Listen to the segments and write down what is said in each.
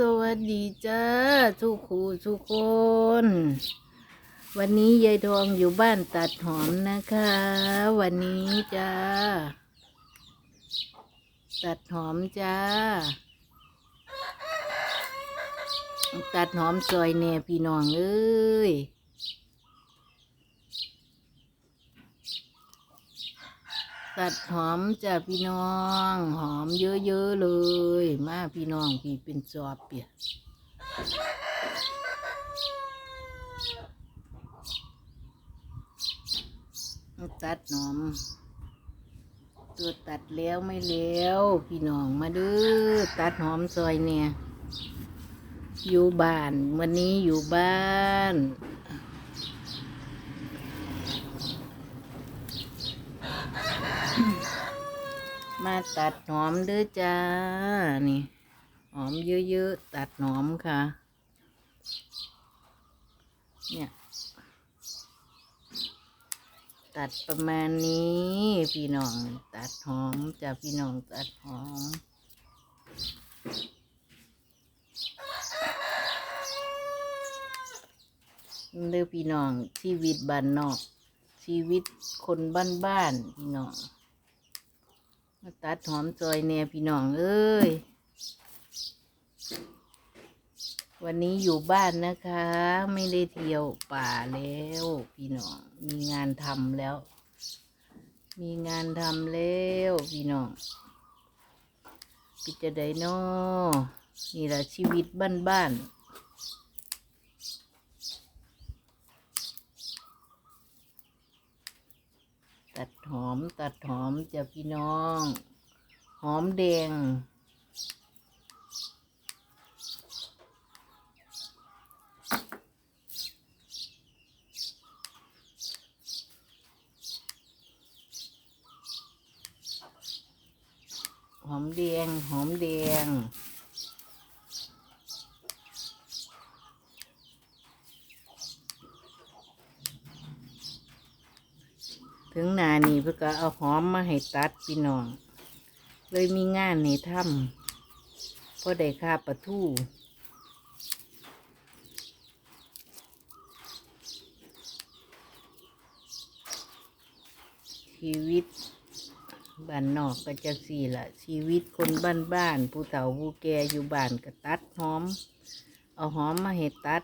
สวัสดีจ้าทุกคูทุกคน วันนี้ยายทองอยู่บ้านตัดหอมนะคะ วันนี้จ้าตัดหอมจ้า ตัดหอมซอยแน่พี่น้องเอ้ย ตัดหอมจ้ะพี่น้อง หอมเยอะๆเลย มาพี่น้องพี่เป็นจอบเปียตัดหอม ตัวตัดแล้วไม่แล้วพี่น้องมาเด้อตัดหอมซอยเนี่ย อยู่บ้าน วันนี้อยู่บ้าน มาตัดหอมเด้อจ้า นี่ หอมเยอะๆ ตัดหอมค่ะ เนี่ย ตัดประมาณนี้ พี่น้อง ตัดหอมจ้ะพี่น้องตัดหอมเด้อพี่น้องชีวิตบ้านนอก ชีวิตคนบ้านๆพี่น้อง มาตัดหอมซอยแหน่พี่น้องเอ้ย วันนี้อยู่บ้านนะคะ ไม่ได้เที่ยวป่าแล้วพี่น้อง มีงานทำแล้ว มีงานทำแล้วพี่น้องปิจะไดโนอนี่แหละชีวิตบ้านๆ ตัดหอมตัดหอมจ้ะพี่น้อง หอมแดง หอมแดง หอมแดง ถึงนานี่เพื่อก็เอาหอมมาให้ตัดพี่น้อง เลยมีงานให้ำพอได้ค่าปลาทูชีวิตบ้านนอกก็จะสี่ละชีวิตคนบ้านบ้านๆผู้เฒ่าผู้แก่อยู่บ้านก็ตัดหอม เอาหอมมาเห็ดตัด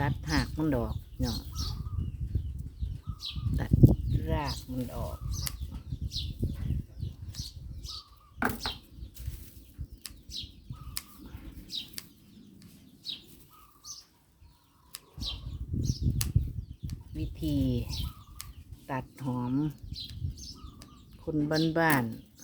ตัดหาก มันดอกเนาะตัดรากมันออกวิธีตัดหอม คนบ้านๆ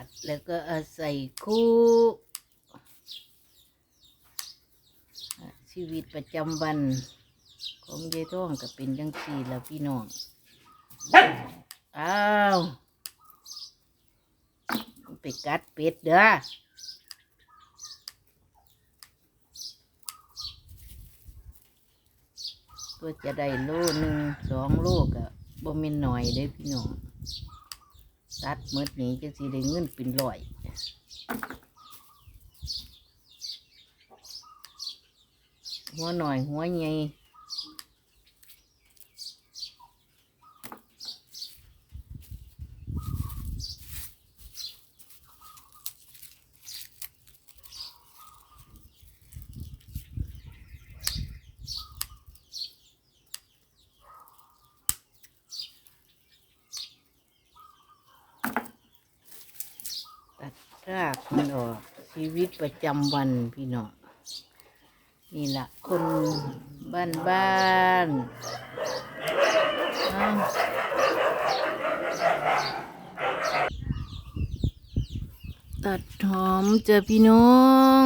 ตัดแล้วก็ใส่คู่ ชีวิตประจำวัน ของยายท่องก็เป็นจังสี่แล้วพี่น้อง อ้าวไปกัดเป็ดเด้อก็จะได้โลหนึ่งสองโลก็บ่ม่นหน่อยเด้พี่น้อง ตัดเมื่อนี้จะสีได้เงินเป็นร้อยหัวหน่อยหัวใหญ่ตัด รากมันออกชีวิตประจำวันพี่น้องนี่แหละคนบ้านบ้านตัดหอมเจอพี่น้อง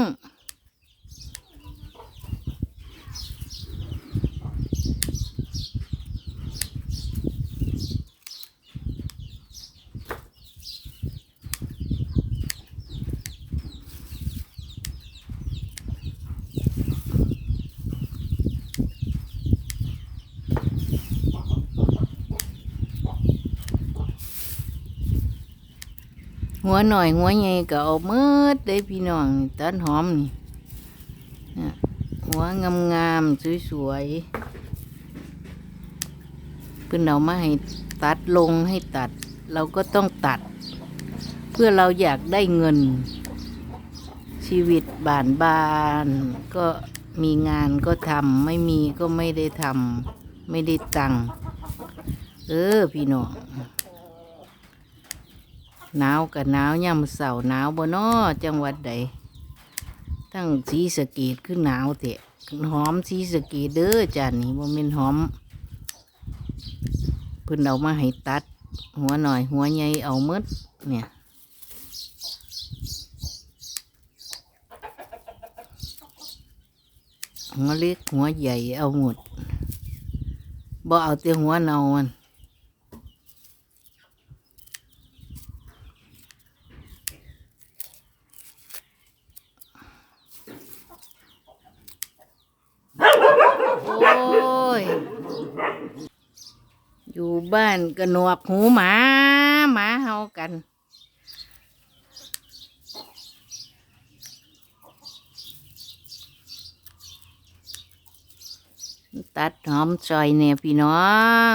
หัวหน่อยหัวใหญ่ก็เอาเมืดได้พี่น้องนี่ต้นหอมนี่หัวงามงามๆสวยๆเพิ่นเอามาให้ตัดลงให้ตัด เราก็ต้องตัด เพื่อเราอยากได้เงิน ชีวิตบานบานก็มีงานก็ทำไม่มีก็ไม่ได้ทำไม่ได้ตังเออพี่น้อง หนาวกับหนาวยามมื้อเสาร์หนาวบ่นอจังหวัดใดทั้งสีสะเกดคือหนาวเตะหอมสีสะเกดเด้อจานี่บ่แม่นหอมเพิ่นเอามาให้ตัด หัวหน่อย หัวใหญ่เอาหมดเนี่ยหัวเล็กหัวใหญ่เอาหมดบ่เอาแต่หัวเนามัน โอ้ ย อยู่บ้านกระหนวกหูหมา หมาเฮากัน ตัดหอมซอยเนี่ยพี่น้อง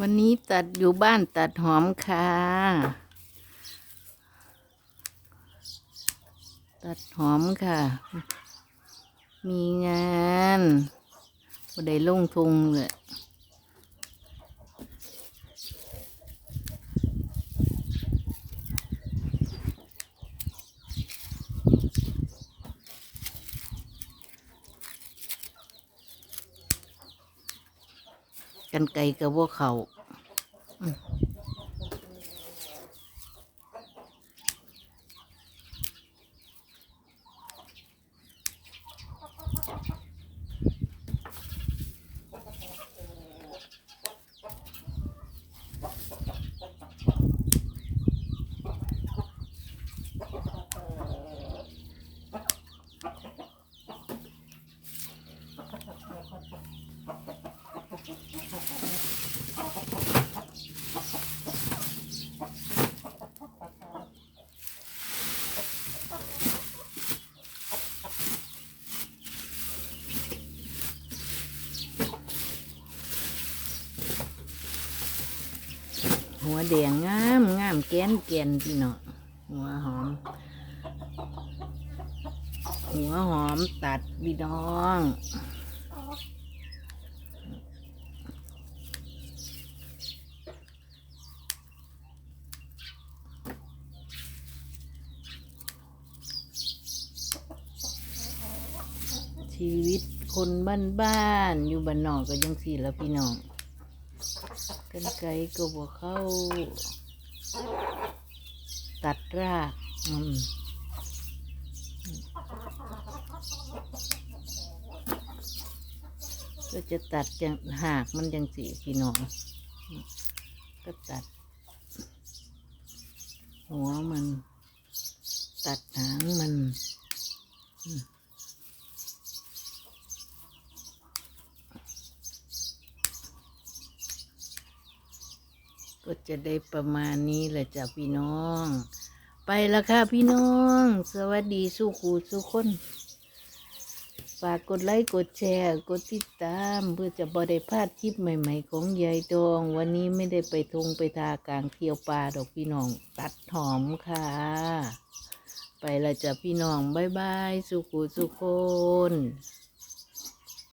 วันนี้ตัดอยู่บ้านตัดหอมค่ะ ตัดหอมค่ะ มีงานบ่ได้ลงทุงเลย กันไกลกับว่าเขา หัวแดงงามงามแกนแกนพี่น้องหัวหอม หัวหอมตัดพี่น้องชีวิตคนบ้านบ้านๆอยู่บ้านนอกก็ยังสี่แล้วพี่น้อง กันไกลก็บ่เข้า ตัดรากอืมก็จะตัดจังหากมันจังสีพี่น้องก็ตัด หัวมัน ตัดหางมัน ก็จะได้ประมาณนี้แหละจ้ะพี่น้อง ไปล้วค่ะพี่น้อง สวัสดีสู้ครูสู้คนไปากกดไลค์กดแชร์ กดติดตามเพื่อจะบ่ได้พลาดคลิปใหม่ ๆ ของยายตอง วันนี้ไม่ได้ไปทงไปทากลางเที่ยวป่าดอกพี่น้อง ตัดหอมค่ะ ไปละจ้ะพี่น้อง บ๊ายบาย สุขุสุคน